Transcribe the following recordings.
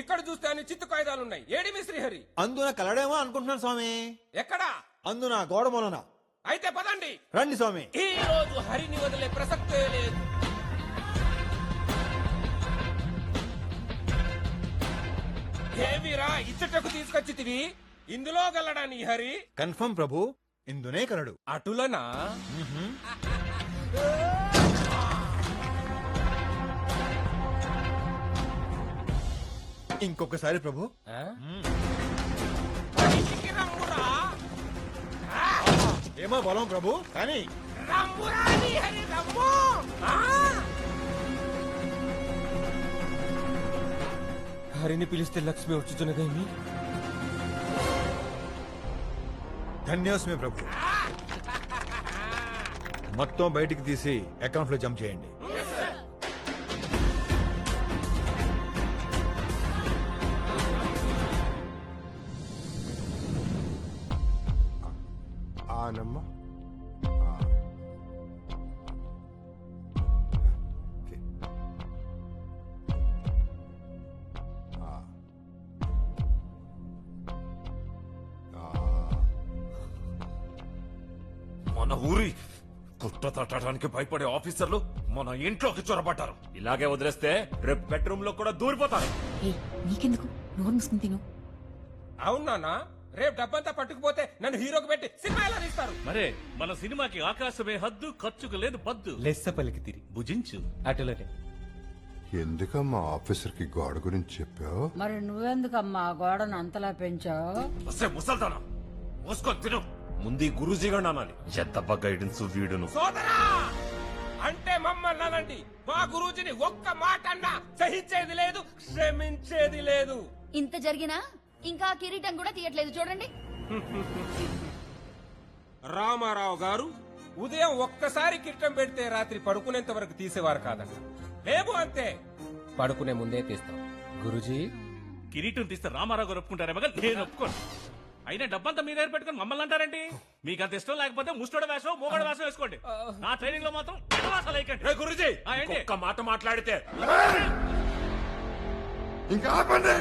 ఇక్కడ చూస్తే అన్ని చిత్తు కాగితాలు ఉన్నాయి. ఏడి మీ శ్రీహరి? అందున కలడేమో అనుకుంటున్నాను స్వామి. ఎక్కడా? అందున గోడ మూలన. అయితే పదండి. రండి స్వామి. ఈ రోజు హరిని వదిలే ప్రసక్తే లేదు. ఏమిరా ఇచ్చటకు తీసుకొచ్చితివి? ఇందులో గలడా నీ హరి? కన్ఫర్మ్ ప్రభు ఇందునే కలడు. అటులనా? ఇంకొకసారి ప్రభు. ఏమో బలం ప్రభు కానీ? హరిని పిలిస్తే లక్ష్మి వచ్చుచున్నదేమి ధన్యోస్మి ప్రభు. మొత్తం బయటికి తీసి అకౌంట్లో జంప్ చేయండి. మన ఊరి కుట్ర తట్టడానికి భయపడే ఆఫీసర్లు మన ఇంట్లోకి చొరబడ్డారు. ఇలాగే వదిలేస్తే రేపు బెడ్రూమ్లో కూడా దూరిపోతారు. ఏ నీకెందుకు? నోరు మూసుకుని తిను. అవునా రేపు డబ్బంతా పట్టుకుపోతే నన్ను హీరోకి పెట్టి సినిమా ఎలా తీస్తారు? మరే మన సినిమాకి ఆకాశమే హద్దు ఖర్చుకు లేదు పద్దు. లెస్స పలికి తిరిగి. భుజించు. అటులనే. ఎందుకమ్మా ఆఫీసర్కి గోడ గురించి చెప్పావు? మరి నువ్వెందుకమ్మా ఆ గోడను అంతలా పెంచావు? వస్తే ముసల్దానా? మోసుకొని తిను. ముందు గురూజీ గారు అనాలి. ఎంత గైడెన్స్ వీడును? సోదరా! అంటే మమ్మల్ని అనండి. మా గురూజీని ఒక్క మాట అన్నా సహించేది లేదు క్షమించేది లేదు. ఇంత జరిగినా ఇంకా కిరీటం కూడా తీయట్లేదు. చూడండి. రామారావు గారు ఉదయం ఒక్కసారి కిట్టం పెడితే రాత్రి పడుకునేంత వరకు తీసేవారు కాదంట లేవు అంతే. పడుకునే ముందే తీస్తాం. గురుజీ. కిరీటం తీస్తే రామారావు గారు ఒప్పుకుంటారే మగ నేను ఒప్పుకోను. అయినా డబ్బంతా మీ దగ్గర పెట్టుకుని మమ్మల్ని అంటారేంటి? మీకు అంత ఇష్టం లేకపోతే ముస్టోడ వేషం మూగడ వేషం వేసుకోండి. నా ట్రైనింగ్లో మాత్రం. రే గురూజీ? ఒక్క మాట మాట్లాడితే. ఇంకా ఆపండి.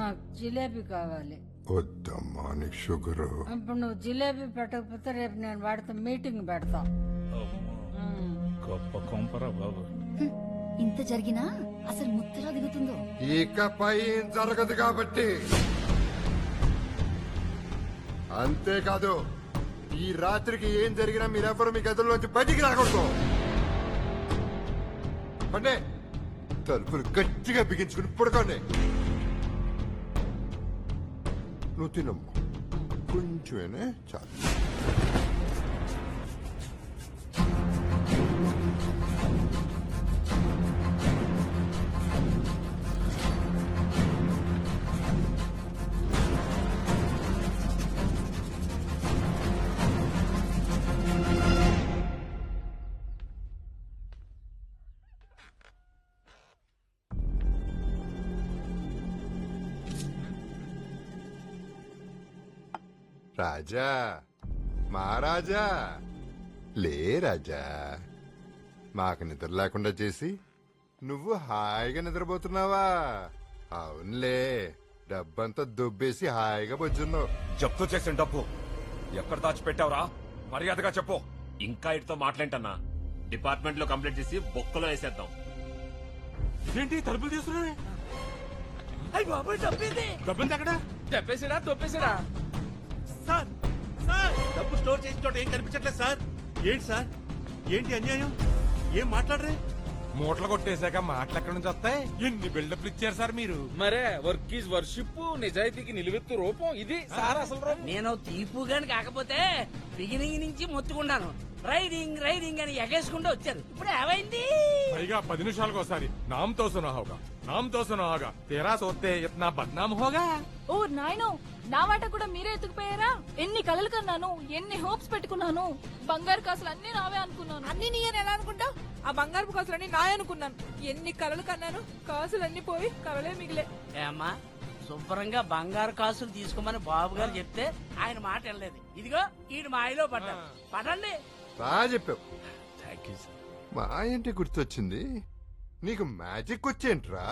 నాకు జిలేబీ కావాలి. వద్దమ్మా నీకు షుగరు. ఇప్పుడు నువ్వు జిలేబీ పెట్టకపోతే రేపు నేను వాడితో మీటింగ్ పెడతా. గొప్ప కొంపరా బాబు. ఇంత జరిగినా అసలు ముత్తలా దిగుతుందో? ఇకపై ఏం జరగదు కాబట్టి. అంతేకాదు ఈ రాత్రికి ఏం జరిగినా మీరెవ్వరు మీ గదుల్లోంచి బయటికి రాకూడదు. అంటే తలుపులు గట్టిగా బిగించుకుని పడుకోండి. నువ్వు తినమ్మ కొంచెమేనే? చాలు. రాజా మహారాజా లే రాజా మాకు నిద్ర లేకుండా చేసి నువ్వు హాయిగా నిద్రపోతున్నావా? అవునులే డబ్బంతా దుబ్బేసి హాయిగా బొజ్జున్నావు. జప్తు చేసిన డబ్బు ఎక్కడ దాచిపెట్టావురా? మర్యాదగా చెప్పు. ఇంకా ఇటుతో మాట్లాంటన్నా డిపార్ట్మెంట్లో కంప్లైంట్ చేసి బొక్కలో వేసేద్దాం. ఏంటి తలుపులు తీసుకున్నాయి డబ్బులు ఎక్కడ? చెప్పేసిరా తొప్పేసిరా. సార్ సార్ డబ్బు స్టోర్ చేసిన చోట ఏం కనిపించట్లేదు సార్? ఏంటి సార్? ఏంటి అన్యాయం? ఏం మాట్లాడరే? మూటలు కొట్టేశాక మాటలు ఎక్కడి నుంచి వస్తాయి? ఎన్ని బిల్డప్లు ఇచ్చారు సార్ మీరు? మరే వర్క్ ఈజ్ వర్షిప్ నిజాయితీకి నిలువెత్తు రూపం ఇది సార్ అసలు నేను తీపు గాని కాకపోతే బిగినింగ్ నుంచి మొత్తుకున్నాను రైడింగ్ రైడింగ్ అని ఎగేసుకుంటూ వచ్చారు. ఇప్పుడు ఏమైంది? పైగా పది నిమిషాలకు ఒకసారి నామ్తో సునా హోగా. నామ్తో సునా హోగా. తేరా సోతే ఇతనా బద్నాం హోగా? ఓ నాయనో నా మాట కూడా మీరే ఎత్తుకుపోయారా? ఎన్ని కలలు కన్నాను ఎన్ని హోప్స్ పెట్టుకున్నాను బంగారు కాసులు అన్ని నావే అనుకున్నాను. అన్ని నీ ఎలా అనుకుంటావు? ఆ బంగారు కాసులన్నీ నాయ అనుకున్నాను. ఎన్ని కలలు కన్నాను కాసులన్నీ పోయి కలలే మిగిలే. ఏమ్మా శుభ్రంగా బంగారు కాసులు తీసుకోమని బాబు గారు చెప్తే ఆయన మాట వెళ్ళలేదు ఇదిగో ఈయన మాయలో పడ్డారు పడండి బాగా చెప్పావు. థ్యాంక్ యూ సార్ మా ఇంటి గుర్తొచ్చింది. నీకు మ్యాజిక్ వచ్చేంట్రా?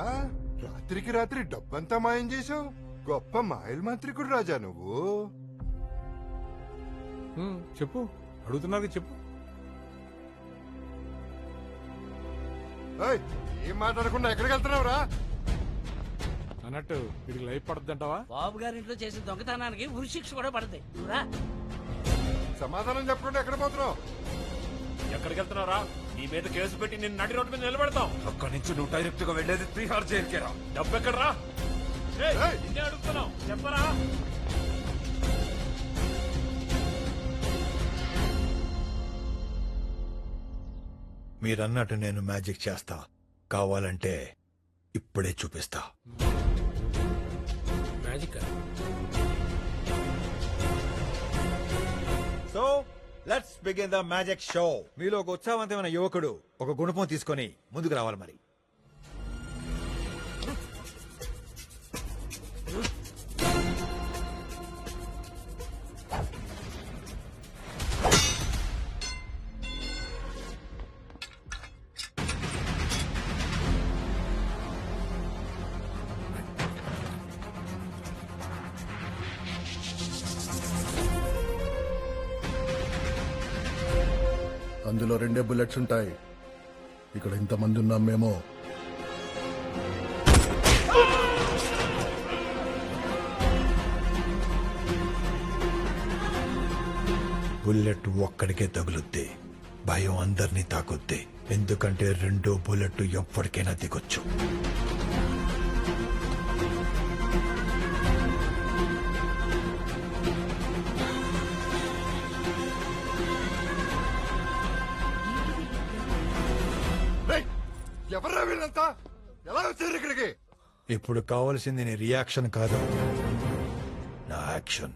రాత్రికి రాత్రి డబ్బంతా మాయం చేసావు గొప్ప మాయల మంత్రికుడు రాజా నువ్వు. హ్మ్, చెప్పు. అడుగుతున్నారు చెప్పు. ఏయ్, ఏం మాట్లాడకుండా ఎక్కడికి వెళ్తున్నావురా? అన్నట్టు వీడికి లైఫ్ పడుతుంది అంటావా బాబు గారి ఇంట్లో చేసిన దొంగతనానికి ఉరి శిక్ష కూడా పడతాయి. రా. సమాధానం చెప్పకుండా ఎక్కడ పోతున్నావు? ఎక్కడికి వెళ్తున్నారా నీ మీద కేసు పెట్టి నిన్ను నడి రోడ్డు మీద నిలబెడతాం. అక్కడి నుంచి నువ్వు డైరెక్ట్గా వెళ్ళేది త్రీహార్ జైలుకేరా. డబ్బు ఎక్కడరా. నిన్నే అడుగుతున్నావు చెప్పరా? మీరన్నట్టు నేను మ్యాజిక్ చేస్తా. కావాలంటే ఇప్పుడే చూపిస్తా. Magic? Let's begin the magic show మీలో ఒక ఉత్సాహవంతమైన యువకుడు ఒక గుణపం తీసుకొని ముందుకు రావాలి మరి. అందులో రెండే బుల్లెట్స్ ఉంటాయి. ఇక్కడ ఇంతమంది ఉన్నాం మేము. బుల్లెట్ ఒక్కడికే తగులుద్ది. భయం అందరినీ తాకుద్ది. ఎందుకంటే రెండో బుల్లెట్ ఎప్పటికైనా దిగొచ్చు. ఎవర్రా వీళ్ళంతా? ఎలా వచ్చారు ఇక్కడికి? ఇప్పుడు కావలసింది నీ రియాక్షన్ కాదు. నా యాక్షన్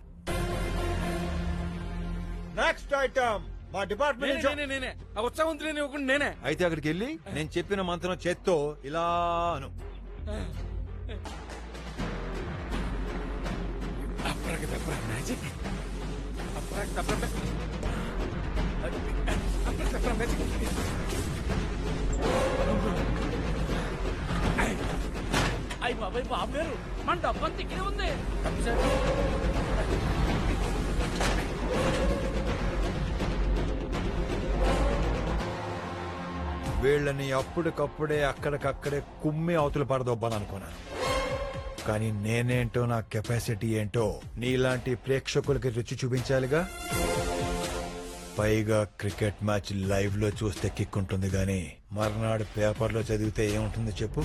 నెక్స్ట్ ఐటమ్ మా డిపార్ట్మెంట్ నేనే నేనే ఆ ఉత్సాహవంతుని ఇవ్వకుండా నేనే. అయితే అక్కడికి వెళ్ళి నేను చెప్పిన మంత్రం చేత్తో ఇలా అను. అప్రగదప్ర మ్యాజిక్ అప్రగదప్ర అప్రగదప్ర మ్యాజిక్ అయ్యి బాబాయ్ బాబు మన డబ్బంత ఇక్కడే ఉంది. వీళ్ళని అప్పటికప్పుడే అక్కడికక్కడే కుమ్మి అవతల పడదొబ్బాను అనుకున్నాను. కానీ నేనేంటో నా కెపాసిటీ ఏంటో నీలాంటి ప్రేక్షకులకి రుచి చూపించాలిగా? పైగా క్రికెట్ మ్యాచ్ లైవ్లో చూస్తే కిక్ ఉంటుంది కానీ మర్నాడు పేపర్లో చదివితే ఏముంటుంది చెప్పు?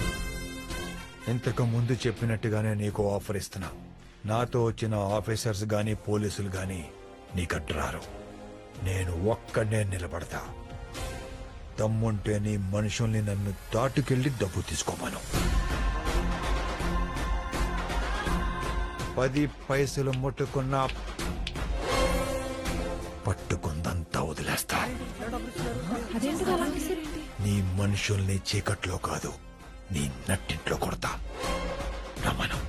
ఇంతకు ముందు చెప్పినట్టుగానే నీకు ఆఫర్ ఇస్తున్నా. నాతో వచ్చిన ఆఫీసర్స్ గాని పోలీసులు గాని నీకట్టరారు. నేను ఒక్కడే నిలబడతా. దమ్ముంటే నీ మనుషుల్ని నన్ను దాటుకెళ్ళి డబ్బు తీసుకోమను. పది పైసలు ముట్టుకున్న పట్టుకుందంతా వదిలేస్తా. నీ మనుషుల్ని చీకట్లో కాదు నీ నట్టింట్లో కొడతా. రమణం.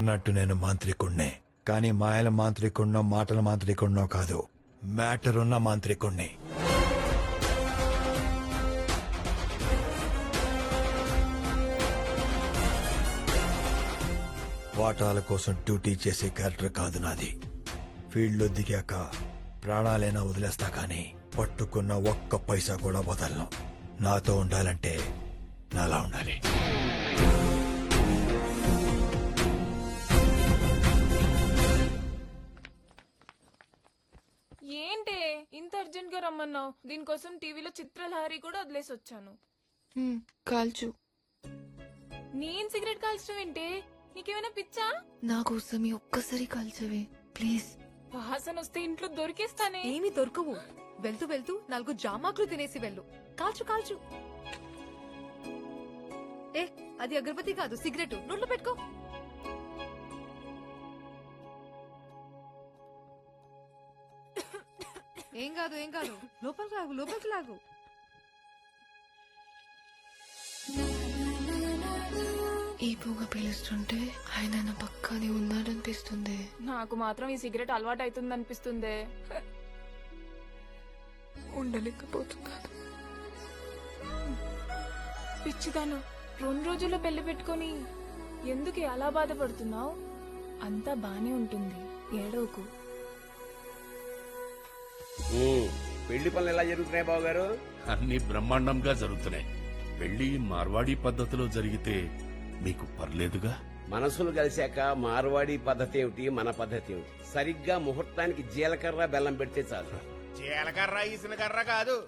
అన్నట్టు నేను మాంత్రికుణ్ణే కానీ మాయల మాంత్రికుణ్ణో మాటల మాంత్రికుణ్ణో కాదు మ్యాటర్ ఉన్న మాంత్రికుణ్ణి. వాటాల కోసం డ్యూటీ చేసే క్యారెక్టర్ కాదు నాది. ఫీల్డ్లో దిగాక ప్రాణాలైనా వదిలేస్తా కానీ పట్టుకున్న ఒక్క పైసా కూడా వదలను. నాతో ఉండాలంటే నాలా ఉండాలి. ఏంటి ఇంత అర్జెంట్గా రమ్మన్నావు? దీనికోసం టీవీలో చిత్రలహరి కూడా వదిలేసి వచ్చాను కాల్చు. నేను సిగరెట్ కాల్చడం ఏంటి? నీకేమైనా పిచ్చా? నా కోసం ఈ ఒక్కసారి కాల్చవే. ప్లీజ్. వాసన వస్తే ఇంట్లో దొరికేస్తానే. ఏమి దొరకవు. వెళ్తూ వెళ్తూ నాలుగు జామాకులు తినేసి వెళ్ళు. కాల్చు కాల్చు. ఏ అది అగరబత్తి కాదు సిగరెట్ నోట్లో పెట్టుకో. ఏం కాదు ఏం కాదు. లోపలికి లాగు లోపలికి లాగు. ఈ పొగ పీలుస్తుంటే ఆయన నా పక్కనే ఉన్నాడనిపిస్తుంది నాకు మాత్రం ఈ సిగరెట్ అలవాటు అవుతుంది అనిపిస్తుంది ఉండలేకపోతున్నాను. పిచ్చిదాను రెండు రోజుల్లో పెళ్ళి పెట్టుకొని ఎందుకు అలా బాధపడుతున్నావు? అంతా బానే ఉంటుంది ఏడవకు. పెళ్ళి పనులు ఎలా జరుగుతున్నాయి బాబు గారు అన్ని బ్రహ్మాండంగా జరుగుతున్నాయి. పెళ్ళి మార్వాడి పద్ధతిలో జరిగితే మీకు పర్లేదుగా? మనసులు కలిశాక మార్వాడి పద్ధతి ఏమిటి మన పద్ధతి ఏమిటి? సరిగ్గా ముహూర్తానికి జీలకర్ర బెల్లం పెడితే చాలు. జీలకర్ర ఇసిన కర్ర కాదు.